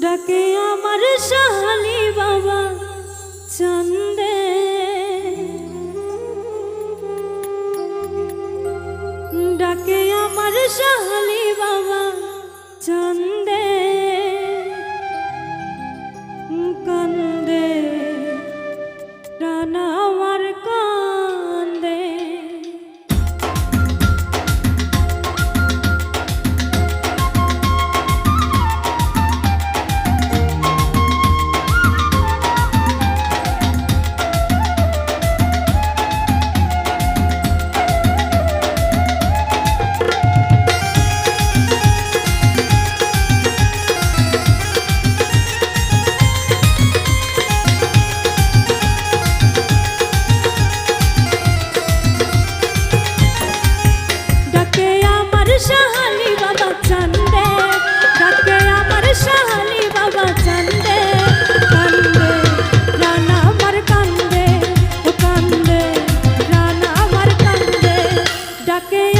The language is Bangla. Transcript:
ডাকে আমার শাহালি বাবা চন্দে ডাকে